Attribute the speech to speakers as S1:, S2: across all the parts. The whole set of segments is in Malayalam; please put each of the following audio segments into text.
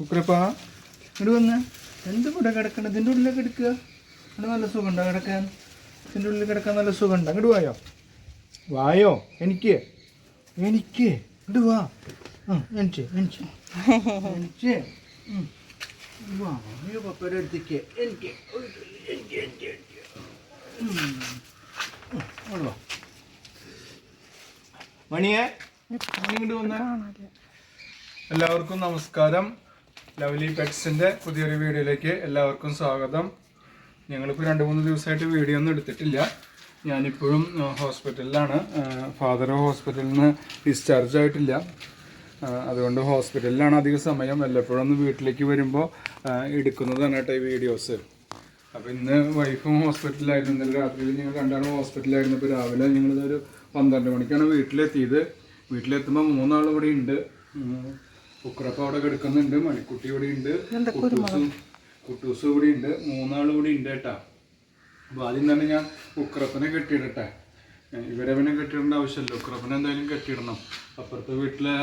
S1: ഉക്രപ്പാ. ഇങ്ങോട്ട് വന്ന്. എന്ത് ഇവിടെ കിടക്കണ? ഇതിന്റെ ഉള്ളിലേക്ക് എടുക്കുക. ഇവിടെ നല്ല സുഖമുണ്ടോ കിടക്കാൻ? ഇതിന്റെ ഉള്ളിൽ കിടക്കാൻ നല്ല സുഖമുണ്ടോ? അങ്ങോട്ട് വായോ? വായോ? എനിക്ക്? എനിക്ക്? ഇങ്ങോട്ട് വാ. എനിക്ക് എനിക്ക്. എനിക്ക്? വാ അയ്യോ പപ്പയുടെ അടുത്തേക്ക്. എനിക്ക് എനിക്ക് എനിക്ക് എനിക്ക്. ഉം. ഉം, ഇങ്ങോട്ട് വാ. മണിയെ മണി ഇങ്ങോട്ട് വന്നേ. എല്ലാവർക്കും നമസ്കാരം. ലവ്ലി പെറ്റ്സിന്റെ പുതിയൊരു വീഡിയോയിലേക്ക് എല്ലാവർക്കും സ്വാഗതം. ഞങ്ങളിപ്പോൾ രണ്ട് മൂന്ന് ദിവസമായിട്ട് വീഡിയോ ഒന്നും എടുത്തിട്ടില്ല. ഞാനിപ്പോഴും ഹോസ്പിറ്റലിലാണ് ഫാദർ ഹോസ്പിറ്റലിൽ നിന്ന് ഡിസ്ചാർജ് ആയിട്ടില്ല. അതുകൊണ്ട് ഹോസ്പിറ്റലിലാണ് അധിക സമയം. വല്ലപ്പോഴും ഒന്ന് വീട്ടിലേക്ക് വരുമ്പോൾ എടുക്കുന്നതാണ് കേട്ടോ ഈ വീഡിയോസ് അപ്പോൾ ഇന്ന് വൈഫും ഹോസ്പിറ്റലിലായിരുന്നു ഇന്നലെ രാത്രിയിൽ ഞങ്ങൾ രണ്ടാളും ഹോസ്പിറ്റലിലായിരുന്നു ഇപ്പോൾ രാവിലെ ഞങ്ങളിതൊരു പന്ത്രണ്ട് മണിക്കാണ് വീട്ടിലെത്തിയത്. വീട്ടിലെത്തുമ്പോൾ മൂന്നാൾ ഇവിടെ ഉണ്ട്. ഉക്രപ്പ അവിടെ കിടക്കുന്നുണ്ട് മണിക്കുട്ടി ഇവിടെ ഉണ്ട് കുട്ടൂസും കുട്ടൂസും ഇവിടെ ഉണ്ട് മൂന്നാളും ഇവിടെ ഉണ്ട് കേട്ടാ. അപ്പോൾ ആദ്യം തന്നെ ഞാൻ ഉക്രപ്പനെ കെട്ടിയിടട്ടെ. ഇവരെ പിന്നെ കെട്ടിയിടേണ്ട ആവശ്യമില്ല. ഉക്രപ്പനെ എന്തായാലും കെട്ടിയിടണം. അപ്പുറത്തെ വീട്ടിലെ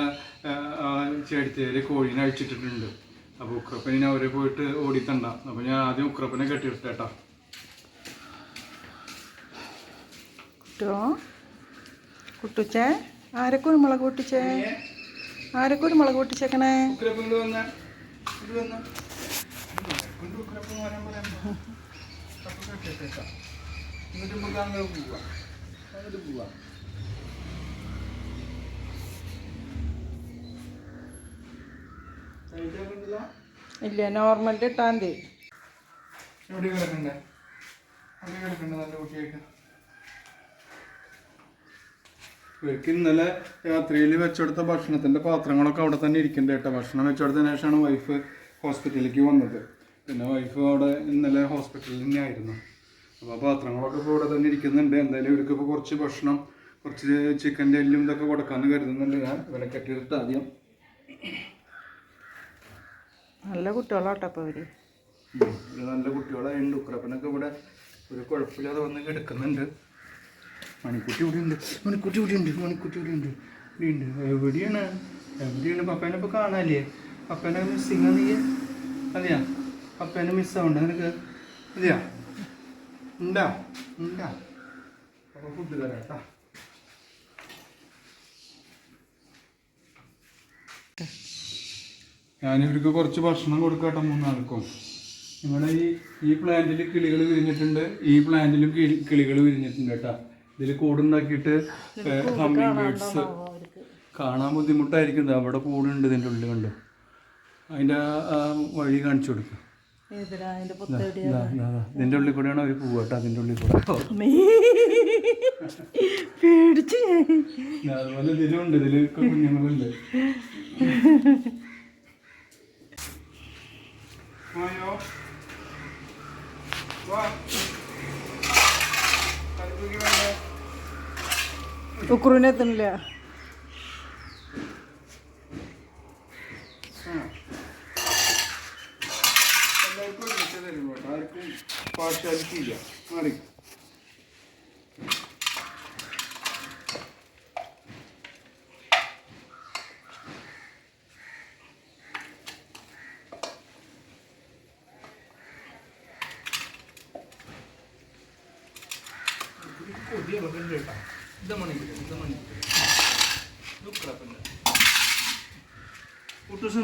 S1: ചേടിത്തേര് കോഴിനെ അഴിച്ചിട്ടിട്ടുണ്ട്. അപ്പോൾ ഉക്രപ്പനെ അവരെ പോയിട്ട് ഓടിത്തണ്ട. അപ്പോൾ ഞാൻ ആദ്യം ഉക്രപ്പനെ കെട്ടിയിട്ടേട്ടാ കേട്ടോ.
S2: കുട്ടോ? കുട്ടുച്ചേ? ആരെ കുരുമുളക് പൊട്ടിച്ചേ ആരെ മുളക് പൊട്ടിച്ചേക്കണേ? ഇല്ല നോർമൽ
S1: എവിടെ കിടക്കണ്ടേ? എവിടെ കിടക്കണ്ടേ നല്ല കുട്ടിയായിട്ട്? ഇവർക്ക് ഇന്നലെ രാത്രിയിൽ വെച്ചെടുത്ത ഭക്ഷണത്തിന്റെ പാത്രങ്ങളൊക്കെ അവിടെ തന്നെ ഇരിക്കുന്നുണ്ട് കേട്ടോ. ഭക്ഷണം വെച്ചെടുത്തതിന് ശേഷമാണ് വൈഫ് ഹോസ്പിറ്റലിലേക്ക് വന്നത്. പിന്നെ വൈഫ് അവിടെ ഇന്നലെ ഹോസ്പിറ്റലിൽ തന്നെയായിരുന്നു അപ്പോൾ ആ പാത്രങ്ങളൊക്കെ ഇപ്പോൾ ഇവിടെ തന്നെ ഇരിക്കുന്നുണ്ട്. എന്തായാലും ഇവർക്ക് ഇപ്പോൾ കുറച്ച് ഭക്ഷണം കുറച്ച് ചിക്കന്റെ എല്ലും ഇതൊക്കെ കൊടുക്കാമെന്ന് കരുതുന്നുണ്ട് ഞാൻ. ഇവരെ കെട്ടിയിട്ട് ആദ്യം.
S2: നല്ല കുട്ടികളാട്ടോ അപ്പോൾ
S1: അവർ നല്ല കുട്ടികളായുണ്ട്. ഉക്രപ്പനൊക്കെ ഇവിടെ ഒരു കുഴപ്പമില്ലാതെ വന്ന് കിടക്കുന്നുണ്ട്. മണിക്കുട്ടി ഇവിടെ ഉണ്ട് മണിക്കുട്ടി ഇവിടെ ഉണ്ട് മണിക്കുട്ടി ഇവിടെ ഉണ്ട് ഇവിടെ ഉണ്ട് എവിടെയാണ്? എവിടെയാണ് പപ്പേനെ ഇപ്പോൾ കാണാല്ലേ? പപ്പേനെ മിസ്സിങ് നീ അതെയാ? പപ്പേനെ മിസ്സാവണ്ട നിനക്ക്? അതെയാ? ഉണ്ടാ? ഉണ്ടാ? അപ്പോൾ ഫുഡ് തരാം കേട്ടോ. ഞാനിവർക്ക് കുറച്ച് ഭക്ഷണം കൊടുക്കട്ടെ മൂന്നാൾക്കും. നിങ്ങളുടെ ഈ ഈ പ്ലാന്റിൽ കിളികൾ വിരിഞ്ഞിട്ടുണ്ട്. ഈ പ്ലാന്റിലും കിളികൾ വിരിഞ്ഞിട്ടുണ്ട് കേട്ടോ. ഇതിൽ കൂടുണ്ടാക്കിയിട്ട് ഹമ്മിങ് ബേഡ്സ് കാണാൻ ബുദ്ധിമുട്ടായിരിക്കും അവിടെ കൂടുണ്ട് ഇതിന്റെ ഉള്ളിൽ കണ്ടു? അതിന്റെ വഴി കാണിച്ചു കൊടുക്കുക. ഇതിന്റെ ഉള്ളിൽ കൂടെയാണ് അവർ പോവുക കേട്ടോ. അതിന്റെ ഉള്ളിൽ കൂടെ.
S2: പേടിച്ച്
S1: അതുപോലെ ഇതിലുണ്ട് ഇതിൽ കുഞ്ഞുങ്ങളുണ്ട്. വായോ വാ. അടുത്തേക്ക് വേണ്ടേ?
S2: ഉക്രൂനെ
S1: കേട്ടോ ആർക്കും പാർഷ്യാലിറ്റി ഇല്ല മാറി ഉണ്ട് കേട്ടോ.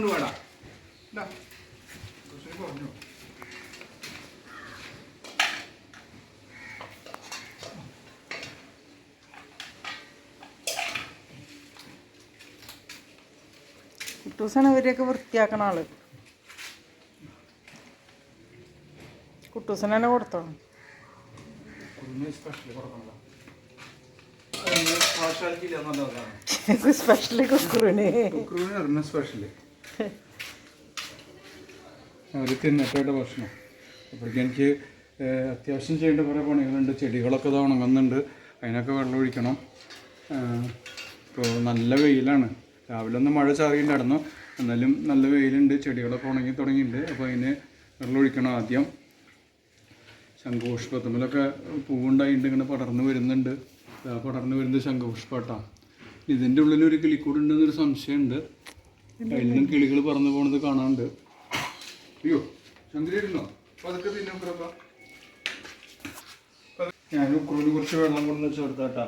S1: വേടാ. ഇതാ. കുട്ടൂസിന് കുറഞ്ഞു
S2: കുട്ടൂസാണ് ഇവരെയൊക്കെ വൃത്തിയാക്കണ ആൾ. കുട്ടൂസനെ തന്നെ കൊടുത്തോ?
S1: കുറുമ സ്പെഷ്യൽ എന്നുള്ളതാണ്
S2: സ്പെഷ്യലി കുക്കുറിന്
S1: അവർ ഭക്ഷണം. അപ്പോഴേക്കും എനിക്ക് അത്യാവശ്യം ചെയ്യേണ്ട കുറേ പണികളുണ്ട്. ചെടികളൊക്കെ ഇത് ഉണങ്ങുന്നുണ്ട്. അതിനൊക്കെ വെള്ളം ഒഴിക്കണം. ഇപ്പോൾ നല്ല വെയിലാണ്. രാവിലെ ഒന്ന് മഴ ചാറിയിട്ടുണ്ടായിരുന്നു. എന്നാലും നല്ല വെയിലുണ്ട്. ചെടികളൊക്കെ ഉണങ്ങി തുടങ്ങിയിട്ടുണ്ട്. അപ്പോൾ അതിന് വെള്ളം ഒഴിക്കണം ആദ്യം. ശംഖുപുഷ്പത്തുമ്മലൊക്കെ പൂവുണ്ടായിട്ട് ഇങ്ങനെ പടർന്നു വരുന്നുണ്ട്. പടർന്ന് വരുന്ന ശംഖപുഷ്പാട്ടാണ് ഇതിന്റെ ഉള്ളിൽ ഒരു കിളിക്കൂട് ഉണ്ടെന്നൊരു സംശയമുണ്ട് എല്ലാം കിളികൾ പറന്നു പോണത് കാണാനുണ്ട്. അയ്യോ ചന്ദ്ര പതുക്കെ അതൊക്കെ ഞാൻ ഉക്രൂന് കുറച്ച് വെള്ളം കൊണ്ടു വെച്ച് കൊടുത്താട്ടാ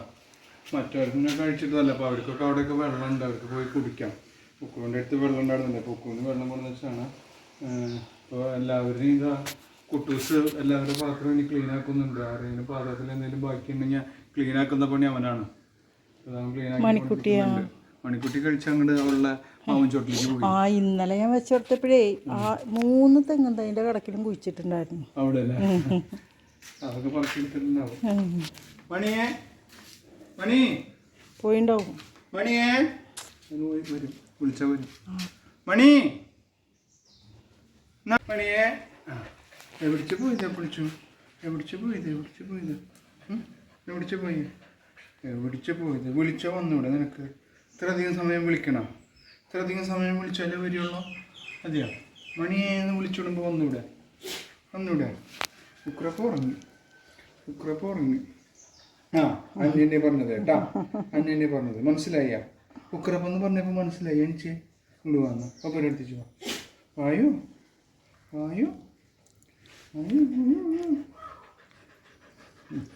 S1: മറ്റവർക്കിനെ കഴിച്ചിട്ടല്ല അപ്പോൾ അവർക്കൊക്കെ അവിടെയൊക്കെ വെള്ളം ഉണ്ട് അവർക്ക് പോയി കുടിക്കാം. ഉക്രൂന്റെ അടുത്ത് വെള്ളം ഉണ്ടായിരുന്നില്ല അപ്പോൾ ഉക്രൂന് വെള്ളം കൊണ്ടു വെച്ചാണ്. അപ്പോൾ എല്ലാവരുടെയും ഇതാ കുട്ടൂസ് എല്ലാവരുടെ പാത്രം ഇനി ക്ലീൻ ആക്കുന്നുണ്ട്. ആരെങ്കിലും പാത്രത്തിൽ എന്തെങ്കിലും ബാക്കി ഉണ്ടെങ്കിൽ ക്ലീൻ ആക്കുന്ന പണി അവനാണ്.
S2: മണിക്കുട്ടിയാ?
S1: മണിക്കുട്ടി കഴിച്ച അങ്ങോട്ട് അവളുടെ ചോട്ടിലേക്ക് പോയി.
S2: ആ ഇന്നലെ ഞാൻ വെച്ചെടുത്തപ്പോഴേ ആ മൂന്ന് തെങ്ങും തൈന്റെ കടക്കിലും കുഴിച്ചിട്ടുണ്ടായിരുന്നു.
S1: അവിടെ അതൊക്കെ പറക്കിയെടുത്തിട്ടുണ്ടാവും
S2: ഉം.
S1: മണിയേ മണി.
S2: പോയിണ്ടാവും.
S1: മണിയേ. പോയി വരും. വിളിച്ച വരും. മണി. മണിയേ? എവിടിച്ച് പോയത് വിളിച്ചു എവിടിച്ച് പോയത്? എവിടിച്ച് പോയി ഉം? എവിടിച്ച് പോയി? എവിടിച്ച് പോയത്? വിളിച്ച വന്നൂടെ നിനക്ക്? ഇത്രയധികം സമയം വിളിക്കണം. ഇത്രയധികം സമയം വിളിച്ചാലേ വരികയുള്ളൂ അതെയാ? മണിയെ എന്ന് വിളിച്ചുവിടുമ്പോൾ വന്നൂടെ? വന്നൂടെ? ഉക്രപ്പ് ഉറങ്ങി. ഉക്രപ്പ് ഉറങ്ങി. ആ അന്യനെ പറഞ്ഞത് കേട്ടാ. അന്യനെ പറഞ്ഞത്. മനസ്സിലായ ഉക്രപ്പ് എന്ന് പറഞ്ഞപ്പോൾ മനസ്സിലായി എനിച്ച് ഇങ്ങോട്ട് വന്നു അപ്പോൾ എടുത്തിച്ചു വായു. വായു. വായു. ഇല്ല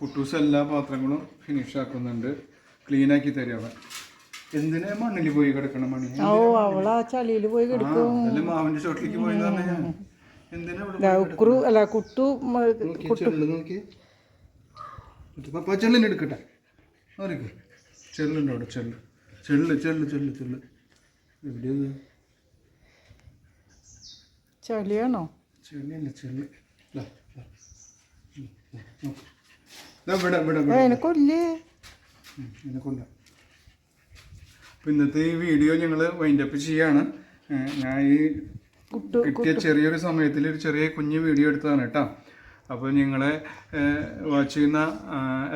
S1: കുട്ടൂസ് എല്ലാ പാത്രങ്ങളും ഫിനിഷ് ആക്കുന്നുണ്ട്. ക്ലീൻ ആക്കി തരും അവൻ. എന്തിനാ മണ്ണിൽ പോയി കിടക്കണം മണി?
S2: ഓ അവളാ ചളിയിൽ പോയി കിടക്കും.
S1: മാവിന്റെ ചോട്ടിലേക്ക് പോയി എന്തിനാ
S2: ഉക്രു അല്ല കുട്ടു
S1: നോക്കി പപ്പ ചെള്ളിന് എടുക്കട്ടെ. അവർക്ക് ചെള്ളുണ്ട് അവിടെ ചെള്ളു. ചെള്ളു ചെള്ളു ചെള്ളു ചെള്ളു. എവിടെയത്
S2: ചളിയാണോ?
S1: ചെള്ളിയല്ല ചെള്ളു. ദാ, ദാ. ഉം, ഉം, നോക്ക്. ദാ ഇവിടെ ഇവിടെ
S2: ഏ,
S1: ഇവിടെ
S2: അതിനെ കൊല്ലേ
S1: ഉം, ഇതിനെ കൊണ്ട അപ്പോൾ ഇന്നത്തെ ഈ വീഡിയോ ഞങ്ങൾ വൈൻഡപ്പ് ചെയ്യാണ്. ഞാൻ ഈ
S2: കുട്ടു
S1: കിട്ടിയ ചെറിയൊരു സമയത്തിൽ ഒരു ചെറിയ കുഞ്ഞു വീഡിയോ എടുത്തതാണ് കേട്ടോ. അപ്പോൾ നിങ്ങളെ വാച്ച് ചെയ്യുന്ന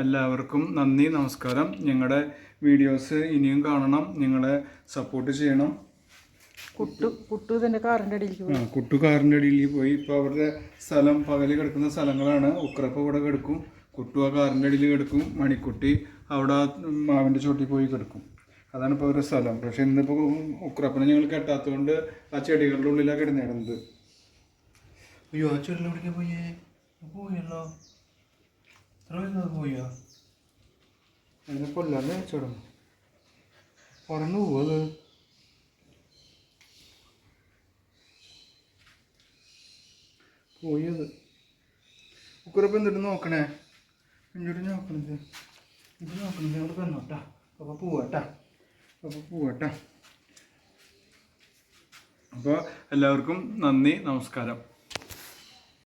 S1: എല്ലാവർക്കും നന്ദി നമസ്കാരം. ഞങ്ങളുടെ വീഡിയോസ് ഇനിയും കാണണം. നിങ്ങളെ സപ്പോർട്ട് ചെയ്യണം.
S2: കുട്ടു കുട്ടു തന്നെ കാറിന്റെ അടിയിലേക്ക് പോയി.
S1: ആ കുട്ടുകാരന്റെ അടിയിൽ പോയി. ഇപ്പോൾ അവരുടെ സ്ഥലം പകൽ കിടക്കുന്ന സ്ഥലങ്ങളാണ്. ഉക്രപ്പ ഇവിടെ കിടക്കും. കുട്ടു ആ കാറിന്റെ അടിയിൽ കിടക്കും. മണിക്കുട്ടി അവിടെ ആ മാവിന്റെ ചോട്ടിൽ പോയി കിടക്കും. അതാണ് ഇപ്പോൾ അവരുടെ സ്ഥലം. പക്ഷെ ഇന്നിപ്പോൾ ഉക്രപ്പനെ ഞങ്ങൾ കെട്ടാത്തതുകൊണ്ട് ആ ചെടികളുടെ ഉള്ളിലാണ് കിടന്നിടുന്നത് അയ്യോ ആ എവിടേക്ക് പോയേ? പോയല്ലോ. എത്ര പോയോ? അതിനെ കൊല്ലാണ്ട് വെച്ചോടും പറന്നു പോവോ പോയത്. കുക്കറപ്പം എന്നിട്ട് നോക്കണേ? ഇങ്ങോട്ട് നോക്കണത്. ഇത് നോക്കണത്. അവിടെ തന്നോട്ടാ അപ്പോൾ പോവാട്ടാ. അപ്പോൾ പോവാട്ടാ. അപ്പോൾ എല്ലാവർക്കും നന്ദി നമസ്കാരം.